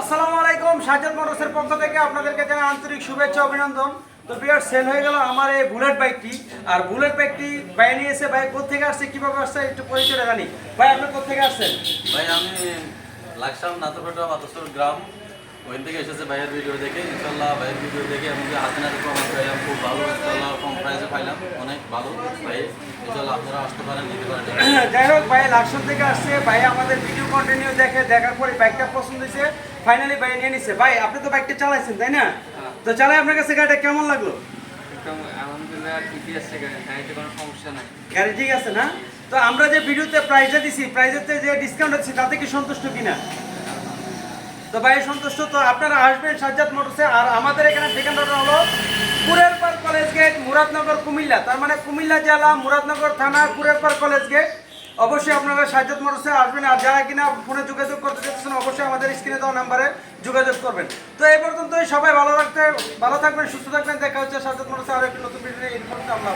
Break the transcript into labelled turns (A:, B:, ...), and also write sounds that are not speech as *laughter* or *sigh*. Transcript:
A: আসসালামু আলাইকুম সাজ্জাদ মোটরসের পক্ষ থেকে আপনাদেরকে জানাই আন্তরিক শুভেচ্ছা অভিনন্দন। তো বিয়ার সেল হয়ে গেল আমার এই বুলেট বাইকটি আর বুলেট বাইকটি ভাই নিয়েছে ভাই কোথেকে আসছে কীভাবে আসছে একটু পরিচয়টা জানি। ভাই আপনি কোথেকে আসছেন?
B: ভাই আমি লাকসাম নাথপেটা মাতসর গ্রাম। ওইখান থেকে এসেছে ভাইয়ের ভিডিও দেখে। ইনশাল্লাহ ভাইয়ের ভিডিও দেখে আমি যে হাতে নাতে প্রমাণ পাইলাম খুব ভালো। ইনশাল্লাহ কম প্রাইসে পাইলাম। অনেক ভালো ভাই ইনশাল্লাহ আপনারা আসতে পারেন নিতে পারেন। *coughs*
A: যাই হোক ভাই লাকসাম থেকে আসছে। ভাই আমাদের ভিডিও কন্টিনিউ দেখে দেখার পরে বাইকটা পছন্দ হয়েছে ফাইনালি ভাই নিয়ে নিছে। ভাই আপনি তো বাইকটা চালাইছেন তাই না? তো চালাই আপনার কাছে গাড়িটা কেমন লাগল?
C: আছে গাড়ি-
A: ঠিক আছে না? তো আমরা যে ভিডিওতে প্রাইজে দিছি প্রাইজেতে যে ডিসকাউন্ট হচ্ছে তাতে কি সন্তুষ্ট কিনা? তো ভাই সন্তুষ্ট তো আপনারা আসবেন সাজ্জাদ মোটরসে আর আমাদের এখানে ঠিকানাটা হলো কুরেরপাড় কলেজ গেট মুরাদনগর কুমিল্লা। তার মানে কুমিল্লা জেলা মুরাদনগর থানা কুরেরপাড় কলেজ গেট। অবশ্যই আপনারা সাজ্জাদ মোটরসে আসবেন আর যারা কিনা ফোনে যোগাযোগ করতে চাচ্ছেন অবশ্যই আমাদের স্ক্রিনে দেওয়া নাম্বারে যোগাযোগ করবেন। তো এই পর্যন্তই, সবাই ভালো রাখতে ভালো থাকবেন, সুস্থ থাকবেন। দেখা হচ্ছে সাজ্জাদ মোটরসে আর একটি নতুন ভিডিও ইনফরমেশন আল্লাহ